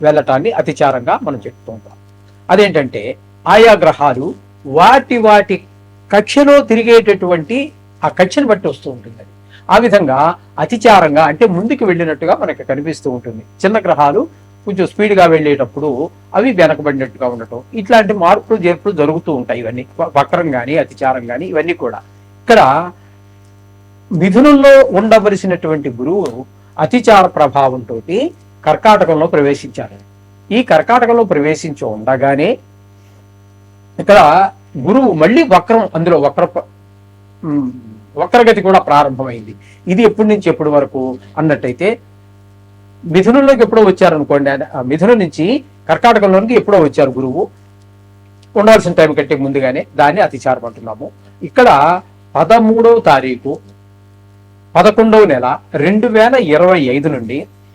వెళ్ళటాన్ని అతిచారంగా మనం చెప్తూ ఉంటాం అదేంటంటే ఆయా గ్రహాలు వాటి వాటి కక్షలో తిరిగేటటువంటి ఆ కక్షను బట్టి వస్తూ ఉంటుంది అది. ఆ విధంగా అతిచారంగా అంటే ముందుకు వెళ్ళినట్టుగా మనకి కనిపిస్తూ ఉంటుంది. చిన్న గ్రహాలు కొంచెం స్పీడ్గా వెళ్ళేటప్పుడు అవి వెనకబడినట్టుగా ఉండటం ఇట్లాంటి మార్పులు చేర్పులు జరుగుతూ ఉంటాయి ఇవన్నీ. వక్రం కానీ అతిచారం కానీ ఇవన్నీ కూడా. ఇక్కడ మిథునంలో ఉండవలసినటువంటి గురువు అతిచార ప్రభావంతో కర్కాటకంలో ప్రవేశించారు. ఈ కర్కాటకంలో ప్రవేశించి ఉండగానే ఇక్కడ గురువు మళ్ళీ వక్రం అందులో వక్ర వక్రగతి కూడా ప్రారంభమైంది. ఇది ఎప్పటి నుంచి ఎప్పటి వరకు అన్నట్టయితే మిథునంలోకి ఎప్పుడో వచ్చారనుకోండి మిథునం నుంచి కర్కాటకంలోనికి ఎప్పుడో వచ్చారు గురువు. ఉండాల్సిన టైం కంటే ముందుగానే దాన్ని అతిచారం అంటున్నాము. ఇక్కడ పదమూడవ తారీఖు పదకొండవ నెల రెండు వేల ఇరవై ఐదు నుండి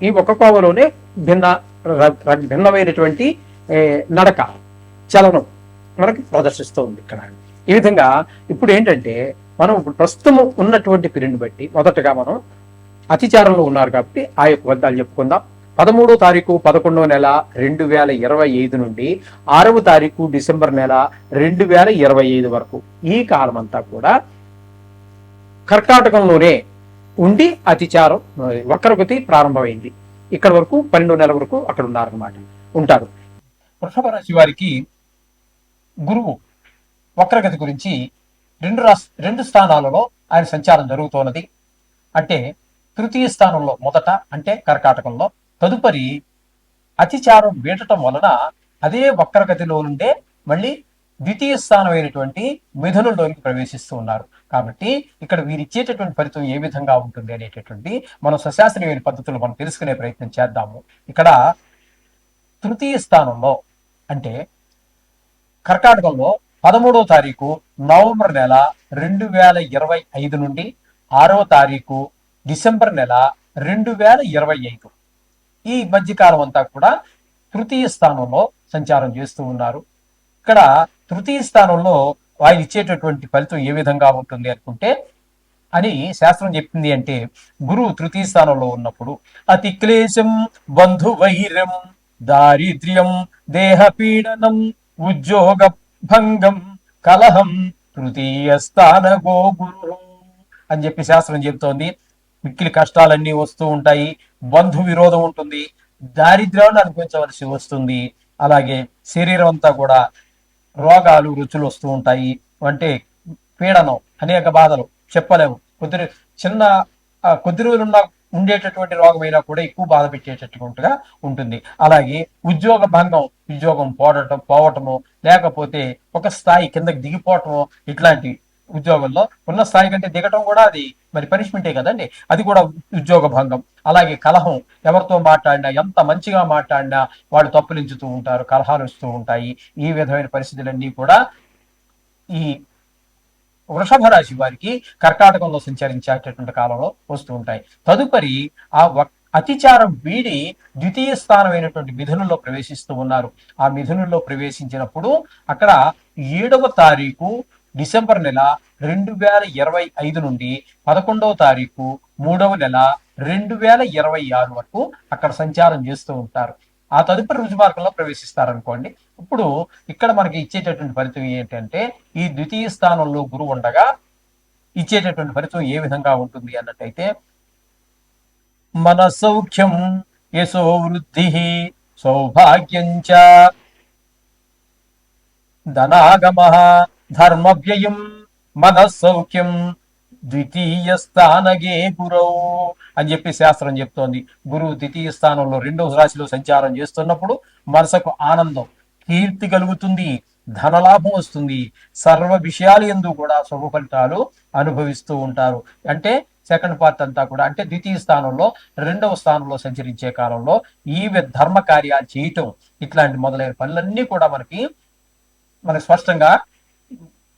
ఈ ఒక కోవలోనే భిన్న భిన్నమైనటువంటి నడక చలనం మనకి ప్రదర్శిస్తుంది ఇక్కడ. ఈ విధంగా ఇప్పుడు ఏంటంటే మనం ఇప్పుడు ప్రస్తుతం ఉన్నటువంటి పీరియడ్ని బట్టి మొదటగా మనం అతిచారంలో ఉన్నారు కాబట్టి ఆ యొక్క వద్దాలు చెప్పుకుందాం. పదమూడో తారీఖు పదకొండో నెల రెండు వేల ఇరవై ఐదు నుండి ఆరవ తారీఖు డిసెంబర్ నెల రెండు వేల ఇరవై ఐదు వరకు ఈ కాలం అంతా కూడా కర్కాటకంలోనే ఉండి అతిచారం వక్రగతి ప్రారంభమైంది. ఇక్కడ వరకు పన్నెండు నెలల వరకు అక్కడ ఉన్నారన్నమాట. ఉంటారు. వృషభ రాశి వారికి గురువు వక్రగతి గురించి రెండు రాస్ రెండు స్థానాలలో ఆయన సంచారం జరుగుతున్నది అంటే తృతీయ స్థానంలో మొదట అంటే కర్కాటకంలో. తదుపరి అతిచారం వీడటం వలన అదే వక్రగతిలో నుండే మళ్ళీ ద్వితీయ స్థానమైనటువంటి మిథునంలోనికి ప్రవేశిస్తూ ఉన్నారు. కాబట్టి ఇక్కడ వీరు ఇచ్చేటటువంటి ఫలితం ఏ విధంగా ఉంటుంది అనేటటువంటి మనం సశాస్త్రీయమైన పద్ధతులు మనం తెలుసుకునే ప్రయత్నం చేద్దాము. ఇక్కడ తృతీయ స్థానంలో అంటే కర్కాటకంలో పదమూడవ తారీఖు నవంబర్ నెల రెండు వేల ఇరవై ఐదు నుండి ఆరవ తారీఖు డిసెంబర్ నెల రెండు వేల ఇరవై ఐదు. ఈ మధ్యకాలం అంతా కూడా తృతీయ స్థానంలో సంచారం చేస్తూ ఉన్నారు. ఇక్కడ తృతీయ స్థానంలో ఆయన ఇచ్చేటటువంటి ఫలితం ఏ విధంగా ఉంటుంది అనుకుంటే అని శాస్త్రం చెప్పింది అంటే గురువు తృతీయ స్థానంలో ఉన్నప్పుడు అతి క్లేశం బంధు వైరం దారిద్ర్యం దేహ పీడనం ఉద్యోగ భంగం కలహం తృతీయ స్థాన గో గురు అని చెప్పి శాస్త్రం చెబుతోంది. మిక్కిలి కష్టాలన్నీ వస్తూ ఉంటాయి బంధు విరోధం ఉంటుంది దారిద్ర్యాన్ని అనుభవించవలసి వస్తుంది. అలాగే శరీరం అంతా కూడా రోగాలు రుచులు వస్తూ ఉంటాయి అంటే పీడనం అనేక బాధలు చెప్పలేము. కొద్ది చిన్న కొద్ది రోజులున్న ఉండేటటువంటి రోగమైనా కూడా ఎక్కువ బాధ పెట్టేటట్టుగా ఉంటుంది. అలాగే ఉద్యోగ భంగం ఉద్యోగం పోవటం పోవటము లేకపోతే ఒక స్థాయి కిందకి దిగిపోవటము ఇట్లాంటి ఉద్యోగంలో ఉన్న స్థాయి కంటే దిగటం కూడా అది మరి పనిష్మెంటే కదండి? అది కూడా ఉద్యోగ భంగం. అలాగే కలహం. ఎవరితో మాట్లాడినా ఎంత మంచిగా మాట్లాడినా వాళ్ళు తప్పులించుతూ ఉంటారు కలహాలు వస్తూ ఉంటాయి. ఈ విధమైన పరిస్థితులన్నీ కూడా ఈ వృషభ రాశి వారికి కర్కాటకంలో సంచరించేటటువంటి కాలంలో వస్తూ ఉంటాయి. తదుపరి ఆ అతిచారం వీడి ద్వితీయ స్థానమైనటువంటి మిథునుల్లో ప్రవేశిస్తూ ఉన్నారు. ఆ మిథునుల్లో ప్రవేశించినప్పుడు అక్కడ ఏడవ తారీఖు డిసెంబర్ నెల రెండు వేల ఇరవై ఐదు నుండి పదకొండవ తారీఖు మూడవ నెల రెండు వేల ఇరవై ఆరు వరకు అక్కడ సంచారం చేస్తూ ఉంటారు. ఆ తదుపరి రుజుమార్గంలో ప్రవేశిస్తారనుకోండి. ఇప్పుడు ఇక్కడ మనకి ఇచ్చేటటువంటి ఫలితం ఏంటంటే ఈ ద్వితీయ స్థానంలో గురువు ఉండగా ఇచ్చేటటువంటి ఫలితం ఏ విధంగా ఉంటుంది అన్నట్టయితే మన సౌఖ్యం యశో వృద్ధి సౌభాగ్యం చ ధనాగమ ధర్మ వ్యయం మన సౌఖ్యం ద్వితీయ స్థానగే గురవు అని చెప్పి శాస్త్రం చెప్తోంది. గురువు ద్వితీయ స్థానంలో రెండవ రాశిలో సంచారం చేస్తున్నప్పుడు మనసుకు ఆనందం కీర్తి కలుగుతుంది ధనలాభం వస్తుంది. సర్వ విషయాలు ఎందు కూడా శుభ ఫలితాలు అనుభవిస్తూ ఉంటారు. అంటే సెకండ్ పార్ట్ అంతా కూడా అంటే ద్వితీయ స్థానంలో రెండవ స్థానంలో సంచరించే కాలంలో ఈ ధర్మ కార్యాలు చేయటం ఇట్లాంటి మొదలైన పనులన్నీ కూడా మనకి మనకి స్పష్టంగా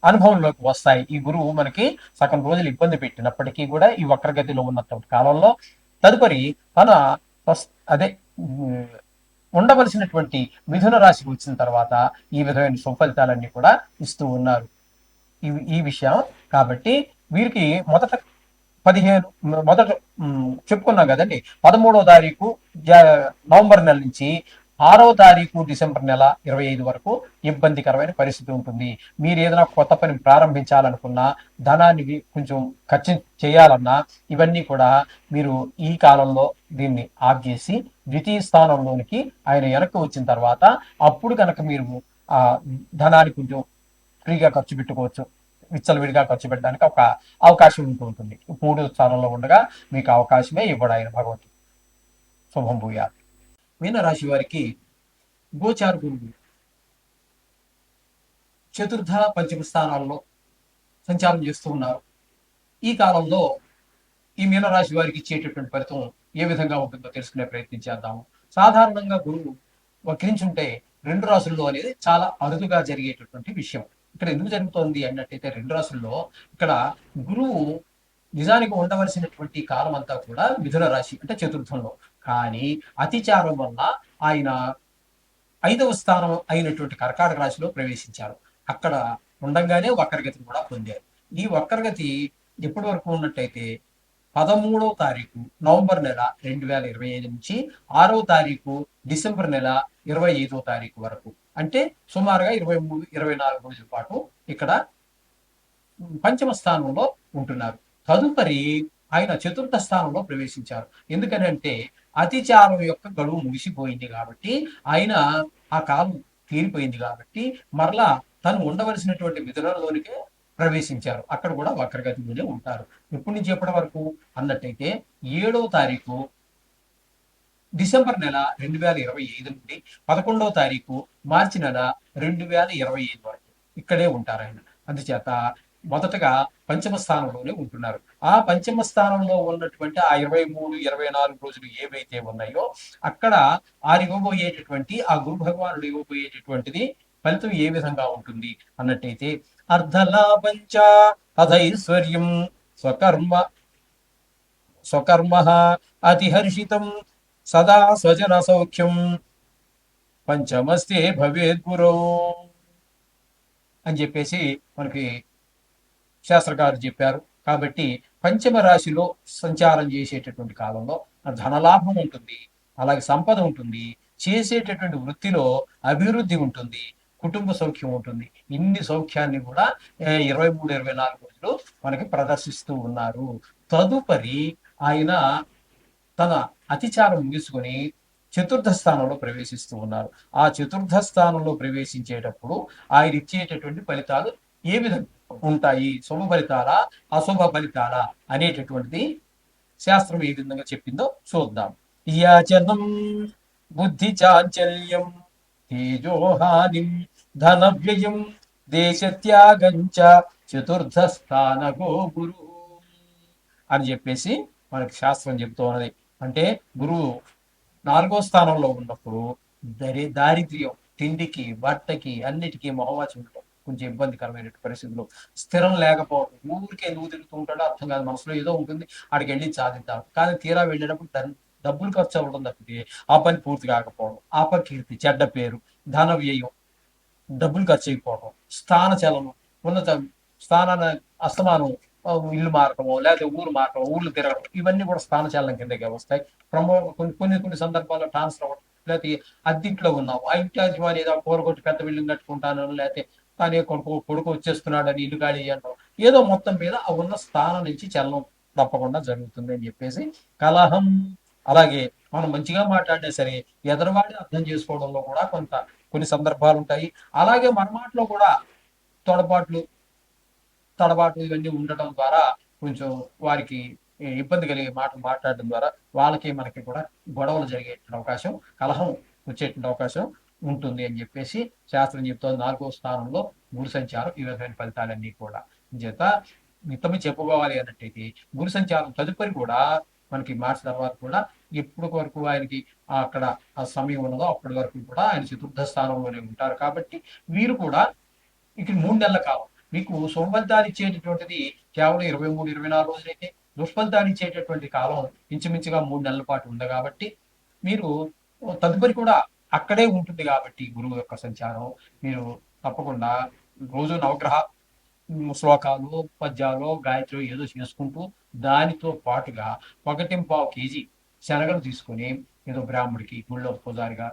అనుభవంలోకి వస్తాయి. ఈ గురువు మనకి సగం రోజులు ఇబ్బంది పెట్టినప్పటికీ కూడా ఈ వక్రగతిలో ఉన్నటువంటి కాలంలో తదుపరి తన అదే ఉండవలసినటువంటి మిథున రాశికి వచ్చిన తర్వాత ఈ విధమైన సుఫలితాలన్నీ కూడా ఇస్తూ ఉన్నారు. ఈ ఈ విషయం కాబట్టి వీరికి మొదట పదిహేను మొదట చెప్పుకున్నాం కదండి. పదమూడో తారీఖు జ- నవంబర్ నెల నుంచి ఆరవ తారీఖు డిసెంబర్ నెల ఇరవై ఐదు వరకు ఇబ్బందికరమైన పరిస్థితి ఉంటుంది. మీరు ఏదైనా కొత్త పని ప్రారంభించాలనుకున్నా ధనాన్ని కొంచెం ఖర్చు చేయాలన్నా ఇవన్నీ కూడా మీరు ఈ కాలంలో దీన్ని ఆఫ్ చేసి ద్వితీయ స్థానంలోనికి ఆయన వెనక్కి వచ్చిన తర్వాత అప్పుడు కనుక మీరు ఆ ధనాన్ని కొంచెం ఫ్రీగా ఖర్చు పెట్టుకోవచ్చు. విచ్చలవిడిగా ఖర్చు పెట్టడానికి ఒక అవకాశం ఉంటూ ఉంటుంది. మూడు స్థానంలో ఉండగా మీకు అవకాశమే ఇవ్వడాయన ఆయన భగవంతుడు. శుభం భూయా మీనరాశి వారికి గోచార గురువు చతుర్థ పంచమ స్థానాల్లో సంచారం చేస్తూ ఉన్నారు. ఈ కాలంలో ఈ మీనరాశి వారికి ఇచ్చేటటువంటి ఫలితం ఏ విధంగా ఉంటుందో తెలుసుకునే ప్రయత్నం చేద్దాము. సాధారణంగా గురువు వక్రించుంటే రెండు రాసుల్లో అనేది చాలా అరుదుగా జరిగేటటువంటి విషయం. ఇక్కడ ఎందుకు జరుగుతోంది అన్నట్టయితే రెండు రాసుల్లో ఇక్కడ గురువు నిజానికి ఉండవలసినటువంటి కాలం అంతా కూడా మిథున రాశి అంటే చతుర్థంలో. కానీ అతిచారం వల్ల ఆయన ఐదవ స్థానం అయినటువంటి కర్కాటక రాశిలో ప్రవేశించారు. అక్కడ ఉండంగానే వక్రగతిని కూడా పొందారు. ఈ వక్రగతి ఎప్పటి వరకు ఉన్నట్టయితే పదమూడవ తారీఖు నవంబర్ నెల రెండు వేల ఇరవై ఐదు నుంచి ఆరవ తారీఖు డిసెంబర్ నెల ఇరవై ఐదో తారీఖు వరకు. అంటే సుమారుగా ఇరవై మూడు ఇరవై నాలుగు రోజుల పాటు ఇక్కడ పంచమ స్థానంలో ఉంటున్నారు. తదుపరి ఆయన చతుర్థ స్థానంలో ప్రవేశించారు. ఎందుకనంటే అతిచారం యొక్క గడువు ముగిసిపోయింది కాబట్టి ఆయన ఆ కాలం తీరిపోయింది కాబట్టి మరలా తను ఉండవలసినటువంటి మిథునంలోనికే ప్రవేశించారు. అక్కడ కూడా వక్రగతిలోనే ఉంటారు. ఎప్పటి నుంచి ఎప్పటి వరకు? అన్నట్టయితే ఏడవ తారీఖు డిసెంబర్ నెల రెండు వేల ఇరవై ఐదు నుండి పదకొండవ తారీఖు మార్చి నెల రెండు వేల ఇరవై ఐదు వరకు ఇక్కడే ఉంటారు ఆయన. అందుచేత మొదటగా పంచమ స్థానంలోనే ఉంటున్నారు. ఆ పంచమ స్థానంలో ఉన్నటువంటి ఆ ఇరవై మూడు ఇరవై నాలుగు రోజులు ఏవైతే ఉన్నాయో అక్కడ ఆ ఇవ్వబోయేటటువంటి ఆ గురు భగవానుడు ఇవ్వబోయేటటువంటిది ఫలితం ఏ విధంగా ఉంటుంది అన్నట్టయితే అర్ధలాభంచ అధైశ్వర్యం స్వకర్మ స్వకర్మ అతిహర్షితం సదా స్వజన సౌఖ్యం. పంచమస్తే భవేద్ గురో అని చెప్పేసి మనకి శాస్త్రకారు చెప్పారు. కాబట్టి పంచమ రాశిలో సంచారం చేసేటటువంటి కాలంలో ధనలాభం ఉంటుంది. అలాగే సంపద ఉంటుంది. చేసేటటువంటి వృత్తిలో అభివృద్ధి ఉంటుంది. కుటుంబ సౌఖ్యం ఉంటుంది. ఇన్ని సౌఖ్యాన్ని కూడా ఇరవై మూడు ఇరవై నాలుగు రోజులు మనకి ప్రదర్శిస్తూ ఉన్నారు. తదుపరి ఆయన తన అతిచారం ముగించుకొని చతుర్థ స్థానంలో ప్రవేశిస్తూ ఉన్నారు. ఆ చతుర్థ స్థానంలో ప్రవేశించేటప్పుడు ఆయన ఇచ్చేటటువంటి ఫలితాలు ఏ విధంగా ఉంటాయి. శుభ ఫలితాలా అశుభ ఫలితాలా అనేటటువంటిది శాస్త్రం ఏ విధంగా చెప్పిందో చూద్దాం. యాచనం బుద్ధి చాంచల్యం తేజోహాని ధన వ్యయం దేశత్యాగంచ చతుర్థ స్థానగో గురు అని చెప్పేసి మనకి శాస్త్రం చెప్తూ ఉన్నది. అంటే గురువు నాలుగో స్థానంలో ఉన్నప్పుడు దరి దారిద్ర్యం తిండికి బట్టకి అన్నిటికీ మొహవాచి ఉండటం కొంచెం ఇబ్బందికరమైన పరిస్థితులు. స్థిరం లేకపోవడం ఊరికే నువ్వు తిరుగుతూ ఉంటాడో అర్థం కాదు. మనసులో ఏదో ఉంటుంది. అక్కడికి వెళ్ళి సాధిద్దాం. కానీ తీరా వెళ్ళేటప్పుడు డబ్బులు ఖర్చు అవ్వడం తప్పితే ఆ పని పూర్తి కాకపోవడం అపకీర్తి చెడ్డ పేరు ధన వ్యయం డబ్బులు ఖర్చు అయిపోవడం స్థాన చలనం ఉన్నత స్థానాన్ని అస్తమానం ఇల్లు మారటము లేకపోతే ఊరు మారటం ఊళ్ళు తిరగడం ఇవన్నీ కూడా స్థాన చలనం కిందకే వస్తాయి. ప్రమో కొన్ని కొన్ని కొన్ని సందర్భాల్లో ట్రాన్స్ఫర్ అవ్వడం లేకపోతే అద్దెంట్లో ఉన్నావు ఆ ఇంటి ఏదో కూరగొట్టి పెద్ద బిల్డింగ్ కట్టుకుంటాను లేకపోతే తానే కొడుకు కొడుకు వచ్చేస్తున్నాడని ఇల్లు ఖాళీ చేయడం ఏదో మొత్తం మీద ఆ ఉన్న స్థానం నుంచి చలనం తప్పకుండా జరుగుతుంది అని చెప్పేసి కలహం. అలాగే మనం మంచిగా మాట్లాడినా సరే ఎదరవాడి అర్థం చేసుకోవడంలో కూడా కొంత కొన్ని సందర్భాలు ఉంటాయి. అలాగే మన మాటలో కూడా తొడపాట్లు తడబాటు ఇవన్నీ ఉండటం ద్వారా కొంచెం వారికి ఇబ్బంది కలిగే మాటలు మాట్లాడడం ద్వారా వాళ్ళకి మనకి కూడా గొడవలు జరిగే అవకాశం కలహం వచ్చేటువంటి అవకాశం ఉంటుంది అని చెప్పేసి శాస్త్రం చెప్తోంది. నాలుగో స్థానంలో గురు సంచారం ఈ విధమైన ఫలితాలన్నీ కూడా. చేత మితమి చెప్పుకోవాలి అన్నట్టయితే గురు సంచారం తదుపరి కూడా మనకి మార్చి తర్వాత కూడా ఎప్పటి వరకు ఆయనకి అక్కడ ఆ సమయం ఉన్నదో అప్పటి వరకు కూడా ఆయన చతుర్థ స్థానంలోనే ఉంటారు. కాబట్టి వీరు కూడా ఇక్కడ మూడు నెలల కాలం. మీకు సుఫలితాలు ఇచ్చేటటువంటిది కేవలం ఇరవై మూడు ఇరవై నాలుగు రోజులైతే దుష్ఫలితాలు ఇచ్చేటటువంటి కాలం ఇంచుమించుగా మూడు నెలల పాటు ఉంది. కాబట్టి మీరు తదుపరి కూడా అక్కడే ఉంటుంది కాబట్టి గురువు యొక్క సంచారం. మీరు తప్పకుండా రోజు నవగ్రహ శ్లోకాలు పద్యాలు గాయత్రి ఏదో చేసుకుంటూ దానితో పాటుగా ఒకటి పావు కేజీ శనగలు తీసుకొని ఏదో బ్రాహ్మడికి గుళ్ళో పూజారిగా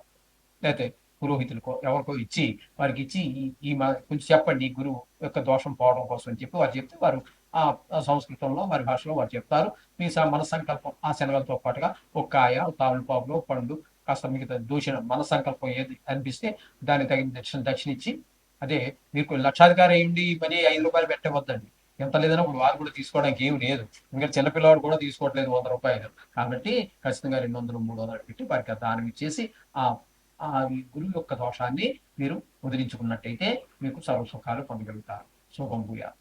లేకపోతే పురోహితులకో ఎవరికో ఇచ్చి వారికి ఇచ్చి ఈ- మా కొంచెం చెప్పండి గురువు యొక్క దోషం పోవడం కోసం అని చెప్పి వారు చెప్తే వారు ఆ సంస్కృతంలో వారి భాషలో వారు చెప్తారు. మీ స- మన సంకల్పం ఆ శనగలతో పాటుగా ఒక కాయ తామలపాకులు పండు కాస్త మిగతా దూషణ మన సంకల్పం ఏది అనిపిస్తే దానికి తగిన దక్షిణ దక్షిణ ఇచ్చి అదే మీకు లక్షాధికారి అయ్యండి మరి ఐదు రూపాయలు పెట్టవద్దండి. ఎంత లేదన్నా ఇప్పుడు వారు కూడా తీసుకోవడానికి ఏమి లేదు. ఇంకా చిన్నపిల్లవాడు కూడా తీసుకోవట్లేదు వంద రూపాయలు. కాబట్టి ఖచ్చితంగా రెండు వందలు మూడు వందలు పెట్టి వారికి దానం ఇచ్చేసి ఆ ఆ గురువు యొక్క దోషాన్ని మీరు వదిలించుకున్నట్టయితే మీకు సర్వ సుఖాలు పొందగలుగుతారు. శుభం భూయాలు